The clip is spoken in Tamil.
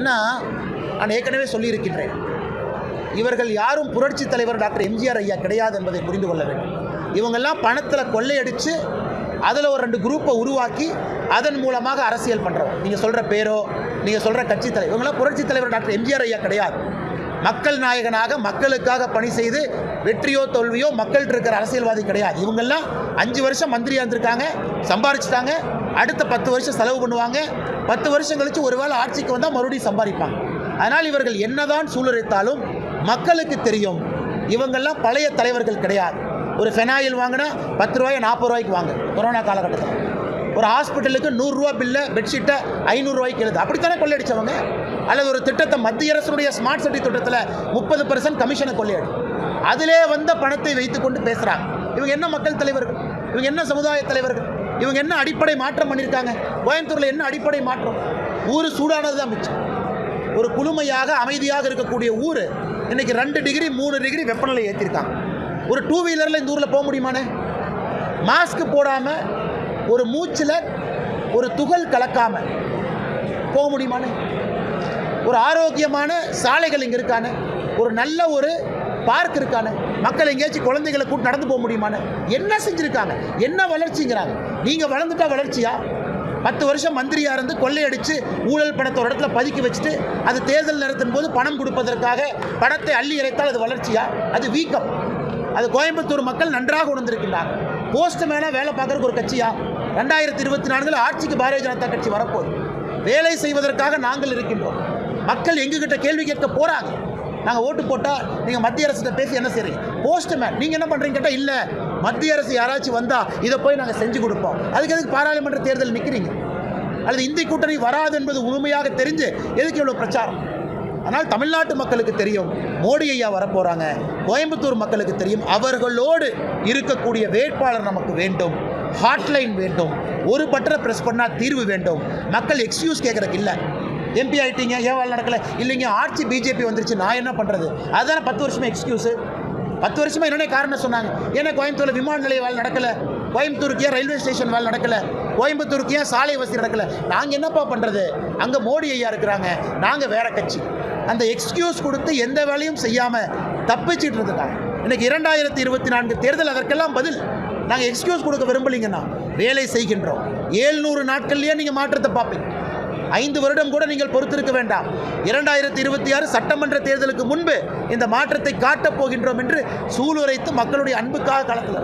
அண்ணா நான் ஏற்கனவே சொல்லியிருக்கின்றேன். இவர்கள் யாரும் புரட்சி தலைவர் டாக்டர் எம்ஜிஆர் ஐயா கிடையாது என்பதை புரிந்து கொள்ள வேண்டும். இவங்கெல்லாம் பணத்தில் கொள்ளையடித்து அதில் ஒரு ரெண்டு குரூப்பை உருவாக்கி அதன் மூலமாக அரசியல் பண்ணுறோம் நீங்கள் சொல்கிற பேரோ நீங்கள் சொல்கிற கட்சி தலைவர் இவங்கெல்லாம் புரட்சி தலைவர் டாக்டர் எம்ஜிஆர் ஐயா கிடையாது. மக்கள் நாயகனாக மக்களுக்காக பணி செய்து வெற்றியோ தோல்வியோ மக்கள்கிட்ட இருக்கிற அரசியல்வாதி கிடையாது. இவங்கெல்லாம் அஞ்சு வருஷம் மந்திரியாக இருந்திருக்காங்க சம்பாரிச்சிட்டாங்க அடுத்த பத்து வருஷம் செலவு பண்ணுவாங்க. பத்து வருஷம் கழித்து ஒருவேளை ஆட்சிக்கு வந்தால் மறுபடியும் சம்பாதிப்பாங்க. அதனால் இவர்கள் என்னதான் சூழலித்தாலும் மக்களுக்கு தெரியும். இவங்கெல்லாம் பழைய தலைவர்கள் கிடையாது. ஒரு ஃபெனாயில் வாங்கினா பத்து ரூபாய் நாற்பது ரூபாய்க்கு வாங்க. கொரோனா காலகட்டத்தில். ஒரு ஹாஸ்பிட்டலுக்கு நூறுரூவா பில்லை பெட்ஷீட்டை ஐநூறுரூவாய்க்கு எழுது. அப்படித்தானே கொள்ளையடிச்சவங்க? அல்லது ஒரு திட்டத்தை மத்திய அரசுடைய ஸ்மார்ட் சிட்டி திட்டத்தில் முப்பது பர்சன்ட் கமிஷனை கொள்ளையடி. அதிலே வந்த பணத்தை வைத்துக்கொண்டு பேசுகிறாங்க இவங்க என்ன மக்கள் தலைவர்கள்? இவங்க என்ன சமுதாய தலைவர்கள்? இவங்க என்ன அடிப்படை மாற்றம் பண்ணியிருக்காங்க கோயம்புத்தூரில் என்ன அடிப்படை மாற்றம்? ஊர் சூடானது தான் மிச்சம். ஒரு குளுமையாக அமைதியாக இருக்கக்கூடிய ஊர் இன்னைக்கு ரெண்டு டிகிரி மூணு டிகிரி வெப்பநிலை ஏற்றிருக்காங்க ஒரு டூ வீலரில் இந்த ஊரில் போக முடியுமானே? மாஸ்க் போடாமல் ஒரு மூச்சில் ஒரு துகள் கலக்காமல் போக முடியுமானே? ஒரு ஆரோக்கியமான சாலைகள் இங்கே இருக்கானே? ஒரு நல்ல ஒரு பார்க் இருக்கானு மக்கள் எங்கேயாச்சும் குழந்தைகளை கூட்டு நடந்து போக முடியுமான்னு? என்ன செஞ்சுருக்காங்க? என்ன வளர்ச்சிங்கிறாங்க? நீங்கள் வளர்ந்துட்டா வளர்ச்சியா? பத்து வருஷம் மந்திரியாக இருந்து கொள்ளையடித்து ஊழல் பணத்தை ஒரு இடத்துல பதுக்கி வச்சுட்டு அது தேர்தல் நடத்தும் போது பணம் கொடுப்பதற்காக பணத்தை அள்ளி இறைத்தால் அது வளர்ச்சியா? அது வீக்கம். அது கோயம்புத்தூர் மக்கள் நன்றாக உணர்ந்திருக்கின்றார் போஸ்ட் மேலே வேலை பார்க்கறதுக்கு ஒரு கட்சியா? ரெண்டாயிரத்தி இருபத்தி நான்கில் ஆட்சிக்கு பாரதிய ஜனதா கட்சி வரப்போகுது. வேலை செய்வதற்காக நாங்கள் இருக்கின்றோம். மக்கள் எங்ககிட்ட கேள்வி கேட்க போகிறாங்க நாங்கள் ஓட்டு போட்டால் நீங்கள் மத்திய அரசுகிட்ட பேசி என்ன செய்கிறீங்க போஸ்ட்மேன் நீங்கள் என்ன பண்ணுறீங்க கேட்டால் இல்லை மத்திய அரசு யாராச்சும் வந்தால் இதை போய் நாங்கள் செஞ்சு கொடுப்போம். அதுக்கு எதுக்கு பாராளுமன்ற தேர்தல் நிற்கிறீங்க அல்லது இந்திய கூட்டணி வராது என்பது உண்மையாக தெரிஞ்சு எதுக்கு இவ்வளோ பிரச்சாரம்? ஆனால் தமிழ்நாட்டு மக்களுக்கு தெரியும் மோடி ஐயா வரப்போகிறாங்க கோயம்புத்தூர் மக்களுக்கு தெரியும் அவர்களோடு இருக்கக்கூடிய வேட்பாளர் நமக்கு வேண்டும் ஹாட்லைன் வேண்டும் ஒரு பட்டரை ப்ரெஸ் பண்ணால் தீர்வு வேண்டும். மக்கள் எக்ஸ்கியூஸ் கேட்குறதுக்கு இல்லை. எம்பி ஆகிட்டீங்க ஏன் வேலை நடக்கல? இல்லைங்க ஆட்சி பிஜேபி வந்துருச்சு நான் என்ன பண்ணுறது அதுதானே பத்து வருஷமாக எக்ஸ்கியூஸு பத்து வருஷமாக என்னென்ன காரணம் சொன்னாங்க? ஏன்னா கோயம்புத்தூரில் விமான நிலைய வேலை நடக்கலை. கோயம்புத்தூருக்கு ஏன் ரயில்வே ஸ்டேஷன் வேலை நடக்கலை? கோயம்புத்தூருக்கு ஏன் சாலை வசதி நடக்கலை? நாங்கள் என்னப்பா பண்ணுறது அங்கே மோடி ஐயா இருக்கிறாங்க. நாங்கள் வேற கட்சி. அந்த எக்ஸ்கியூஸ் கொடுத்து எந்த வேலையும் செய்யாமல் தப்பிச்சிட்டு இருந்துட்டாங்க. இன்னைக்கு இரண்டாயிரத்தி இருபத்தி நான்கு தேர்தல் அதற்கெல்லாம் பதில். நாங்கள் எக்ஸ்கியூஸ் கொடுக்க விரும்பலிங்கண்ணா. வேலை செய்கின்றோம். ஏழ்நூறு நாட்கள்லேயே நீங்கள் மாற்றத்தை பார்ப்பீங்க. ஐந்து வருடம் கூட நீங்கள் பொறுத்திருக்க வேண்டாம். இரண்டாயிரத்தி இருபத்தி ஆறு சட்டமன்ற தேர்தலுக்கு முன்பு இந்த மாற்றத்தை காட்டப் போகின்றோம் என்று சூளுரைத்து மக்களுடைய அன்புக்காக களத்தில்